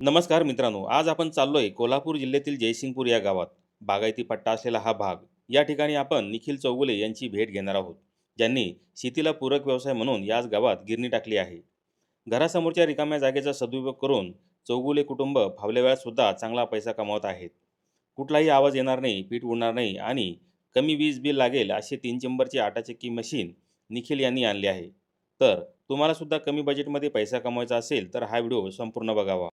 नमस्कार मित्रांनो आज आपण चाललोय कोल्हापूर जिल्ह्यातील जयसिंगपूर या गावात. बागायती पट्टा असलेला हा भाग या ठिकाणी आपण निखिल चौगुले यांची भेट घेणार आहोत ज्यांनी शेतीला पूरक व्यवसाय म्हणून याच गावात गिरणी टाकली आहे. घरासमोरच्या रिकाम्या जागेचा सदुपयोग करून चौगुले कुटुंब फावल्या वेळात सुद्धा चांगला पैसा कमावत आहेत. कुठलाही आवाज येणार नाही पीठ उडणार नाही आणि कमी वीज बिल लागेल असे तीन चेंबरची आटाचक्की मशीन निखिल यांनी आणली आहे. तर तुम्हाला सुद्धा कमी बजेटमध्ये पैसा कमवायचा असेल तर हा व्हिडिओ संपूर्ण बघावा.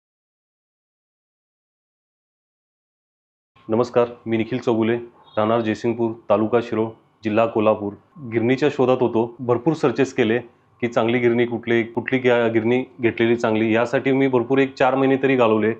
नमस्कार मी निखिल चौगुले राहणार जयसिंगपूर तालुका शिरो जिल्हा कोल्हापूर. गिरणीच्या शोधात होतो भरपूर सर्चेस केले की चांगली गिरणी कुठली कुठली गिरणी घेतलेली चांगली यासाठी मी भरपूर एक चार महिने तरी घालवले.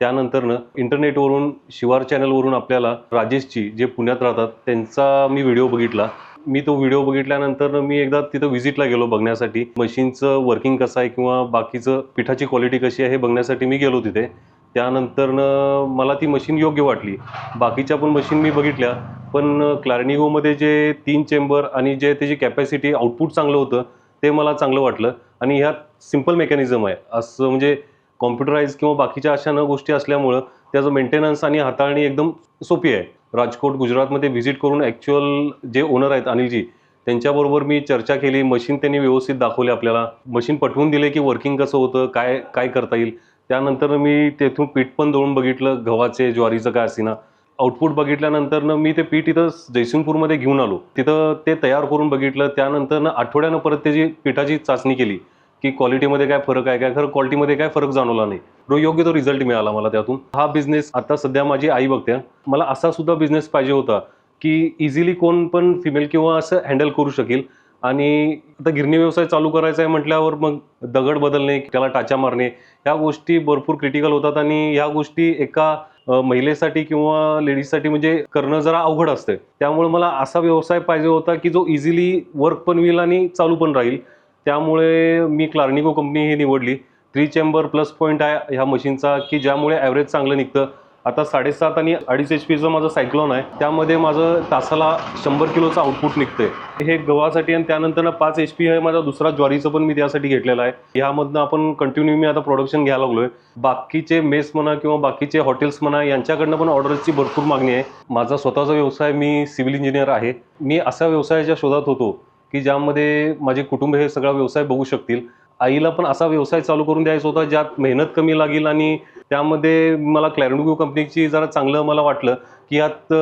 त्यानंतरनं इंटरनेटवरून शिवार चॅनलवरून आपल्याला राजेशजी जे पुण्यात राहतात त्यांचा मी व्हिडिओ बघितला. मी तो व्हिडिओ बघितल्यानंतर मी एकदा तिथं व्हिजिटला गेलो बघण्यासाठी. मशीनचं वर्किंग कसं आहे किंवा बाकीचं पिठाची क्वालिटी कशी आहे हे बघण्यासाठी मी गेलो तिथे. त्यानंतरनं मला ती मशीन योग्य वाटली. बाकीच्या पण मशीन मी बघितल्या. पण क्लार्निगोमध्ये जे तीन चेंबर आणि जे त्याची कॅपॅसिटी आउटपुट चांगलं होतं ते मला चांगलं वाटलं. आणि ह्यात सिंपल मेकॅनिझम आहे. असं म्हणजे कॉम्प्युटराईज किंवा बाकीच्या अशा न गोष्टी असल्यामुळं त्याचं मेंटेनन्स आणि हाताळणी एकदम सोपी आहे. राजकोट गुजरातमध्ये व्हिजिट करून ॲक्च्युअल जे ओनर आहेत अनिलजी त्यांच्याबरोबर मी चर्चा केली. मशीन त्यांनी व्यवस्थित दाखवले आपल्याला. मशीन पटवून दिले की वर्किंग कसं होतं काय काय करता येईल. त्यानंतर मी तेथून पीठ पण दळून बघितलं गव्हाचे ज्वारीचं काय असेना. आउटपुट बघितल्यानंतर मी ते पीठ इथं जयसिंगपूरमध्ये घेऊन आलो. तिथं ते तयार करून बघितलं. त्यानंतर आठवड्यानं परत त्याची पिठाची चाचणी केली की क्वालिटीमध्ये काय फरक आहे काय खरं क्वालिटीमध्ये काय फरक जाणवला नाही. रो योग्य तो रिझल्ट मिळाला मला त्यातून. हा बिझनेस आता सध्या माझी आई बघते. मला असा सुद्धा बिझनेस पाहिजे होता की इझिली कोण पण फिमेल किंवा असं हँडल करू शकेल. आणि आता गिरणी व्यवसाय चालू करायचा आहे म्हटल्यावर मग दगड बदलणे त्याला टाचा मारणे ह्या गोष्टी भरपूर क्रिटिकल होतात आणि ह्या गोष्टी एका महिलेसाठी किंवा लेडीजसाठी म्हणजे करणं जरा अवघड असते त्यामुळे मला असा व्यवसाय पाहिजे होता की जो इझिली वर्क पण होईल आणि चालू पण राहील. त्यामुळे मी क्लार्निको कंपनी ही निवडली. थ्री चेंबर प्लस पॉईंट आहे ह्या मशीनचा की ज्यामुळे ॲव्हरेज चांगलं निघतं. आता साडेसात आणि अडीच एच पीचं माझं सायक्लॉन आहे. त्यामध्ये माझं तासाला शंभर किलोचं आउटपुट निघतंय. हे गव्हासाठी आणि त्यानंतर पाच एच पी आहे माझा दुसरा ज्वारीचं पण मी त्यासाठी घेतलेला आहे. ह्यामधनं आपण कंटिन्यू मी आता प्रोडक्शन घ्यायला लागलोय. बाकीचे मेस म्हणा किंवा बाकीचे हॉटेल्स म्हणा यांच्याकडनं पण ऑर्डरची भरपूर मागणी आहे. माझा स्वतःचा व्यवसाय मी सिव्हिल इंजिनियर आहे. मी असा व्यवसायाच्या शोधात होतो की ज्यामध्ये माझे कुटुंब हे सगळा व्यवसाय बघू शकतील. आईला पण असा व्यवसाय चालू करून द्यायचा होता ज्यात मेहनत कमी लागेल आणि त्यामध्ये मला क्लॅरनुगो कंपनीची जरा चांगलं मला वाटलं की यात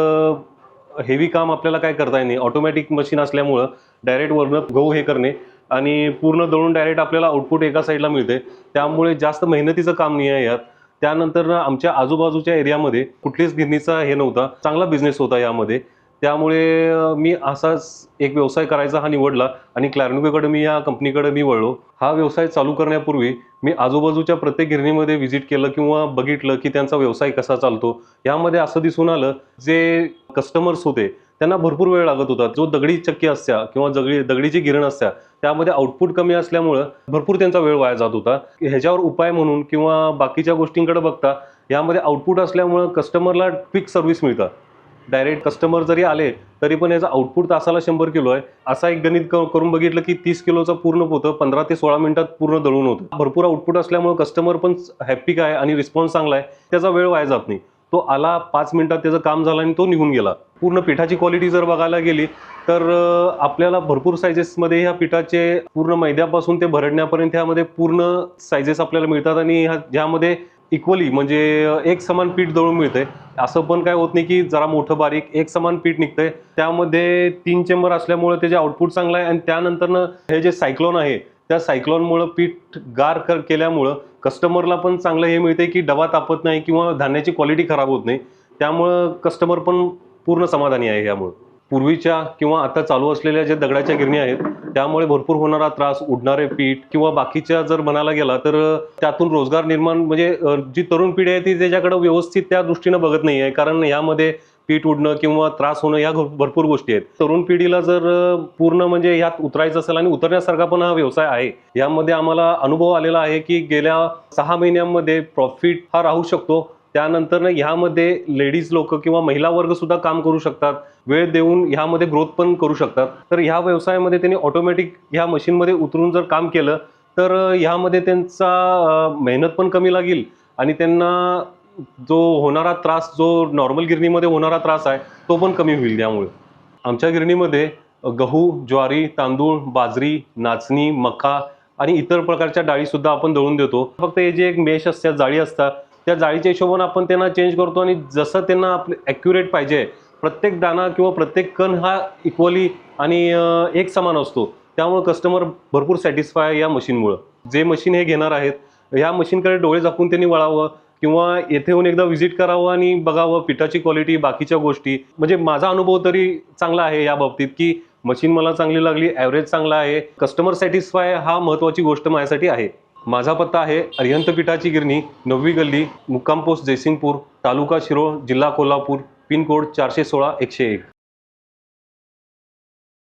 हेवी काम आपल्याला काय करता येईल नाही. ऑटोमॅटिक मशीन असल्यामुळं डायरेक्ट वरनं गहू हे करणे आणि पूर्ण दळून डायरेक्ट आपल्याला आउटपुट एका साईडला मिळते. त्यामुळे जास्त मेहनतीचं काम नाही आहे यात. त्यानंतर आमच्या आजूबाजूच्या एरियामध्ये कुठलीच गिरणीचा हे नव्हता. चांगला बिझनेस होता यामध्ये. त्यामुळे मी असाच एक व्यवसाय करायचा हा निवडला आणि क्लॅरनुकेकडे मी या कंपनीकडे मी वळलो. हा व्यवसाय चालू करण्यापूर्वी मी आजूबाजूच्या प्रत्येक गिरणीमध्ये व्हिजिट केलं किंवा बघितलं की त्यांचा व्यवसाय कसा चालतो. यामध्ये असं दिसून आलं जे कस्टमर्स होते त्यांना भरपूर वेळ लागत होता. जो दगडी चक्की असत्या किंवा दगडी दगडीची गिरण असत्या त्यामध्ये आउटपुट कमी असल्यामुळं भरपूर त्यांचा वेळ वाया जात होता. ह्याच्यावर उपाय म्हणून किंवा बाकीच्या गोष्टींकडे बघता यामध्ये आउटपुट असल्यामुळं कस्टमरला क्विक सर्व्हिस मिळतात डायरेक्ट कस्टमर जरी आले तरी पण याचा आउटपुट तासाला शंभर किलो आहे. असा एक गणित करून बघितलं की तीस किलोचं पूर्ण होतं पंधरा ते सोळा मिनिटात पूर्ण दळून होतं. भरपूर आउटपुट असल्यामुळे कस्टमर पण हॅप्पी काय आणि रिस्पॉन्स चांगला आहे त्याचा वेळ वाया जात नाही. तो आला पाच मिनिटात त्याचं काम झालं आणि तो निघून गेला. पूर्ण पिठाची क्वालिटी जर बघायला गेली तर आपल्याला भरपूर सायझेसमध्ये ह्या पिठाचे पूर्ण मैद्यापासून ते भरडण्यापर्यंत ह्यामध्ये पूर्ण सायझेस आपल्याला मिळतात आणि ह्या ज्यामध्ये इक्वली म्हणजे एक समान पीठ दळून मिळते असं पण काय होत नाही की जरा मोठं बारीक एक समान पीठ निघतंय. त्यामध्ये तीन चेंबर असल्यामुळे त्याचे आउटपुट चांगलं आहे आणि त्यानंतरनं हे जे सायक्लॉन आहे त्या सायक्लॉनमुळं पीठ गार कर केल्यामुळं कस्टमरला पण चांगलं हे मिळते की डबा तापत नाही किंवा धान्याची क्वालिटी खराब होत नाही. त्यामुळं कस्टमर पण पूर्ण समाधानी आहे यामुळं. पूर्वीच्या किंवा आता चालू असलेल्या ज्या दगडाच्या गिरणी आहेत त्यामुळे भरपूर होणारा त्रास उडणारे पीठ किंवा बाकीच्या जर म्हणायला गेला तर त्यातून रोजगार निर्माण म्हणजे जी तरुण पिढी आहे ती त्याच्याकडे व्यवस्थित त्या दृष्टीनं बघत नाही आहे कारण यामध्ये पीठ उडणं किंवा त्रास होणं या भरपूर गोष्टी आहेत. तरुण पिढीला जर पूर्ण म्हणजे यात उतरायचं असेल आणि उतरण्यासारखा पण हा व्यवसाय आहे यामध्ये आम्हाला अनुभव आलेला आहे की गेल्या सहा महिन्यांमध्ये प्रॉफिट हा राहू शकतो. त्यानंतर ह्यामध्ये लेडीज लोक किंवा महिला वर्ग सुद्धा काम करू शकतात. वेळ देऊन ह्यामध्ये ग्रोथ पण करू शकतात. तर ह्या व्यवसायामध्ये त्यांनी ऑटोमॅटिक ह्या मशीनमध्ये उतरून जर काम केलं तर ह्यामध्ये त्यांचा मेहनत पण कमी लागेल. आणि त्यांना जो होणारा त्रास जो नॉर्मल गिरणीमध्ये होणारा त्रास आहे तो पण कमी होईल त्यामुळे. आमच्या गिरणीमध्ये गहू ज्वारी तांदूळ बाजरी नाचणी मका आणि इतर प्रकारच्या डाळीसुद्धा आपण दळून देतो. फक्त हे जे एक मेश असतात जाळी असतात त्या जाळीच्या हिशोबाने आपण त्यांना चेंज करतो आणि जसं त्यांना आपले ॲक्युरेट पाहिजे प्रत्येक दाणा किंवा प्रत्येक कण हा इक्वली आणि एक समान असतो. त्यामुळं कस्टमर भरपूर सॅटिस्फाय आहे या मशीनमुळं जे मशीन हे घेणार आहेत या मशीनकडे डोळे झाकून त्यांनी वळावं किंवा येथे येऊन एकदा व्हिजिट करावं आणि बघावं पिठाची क्वालिटी बाकीच्या गोष्टी. म्हणजे माझा अनुभव तरी चांगला आहे या बाबतीत की मशीन मला चांगली लागली ॲव्हरेज चांगला आहे. कस्टमर सॅटिस्फाय हा महत्त्वाची गोष्ट माझ्यासाठी आहे. माझा पत्ता आहे अर्यंतपीठाची गिरणी नववी गल्ली मुक्काम पोस्ट जयसिंगपूर तालुका शिरोळ जिल्हा कोल्हापूर पिनकोड चारशे सोळा एकशे एक.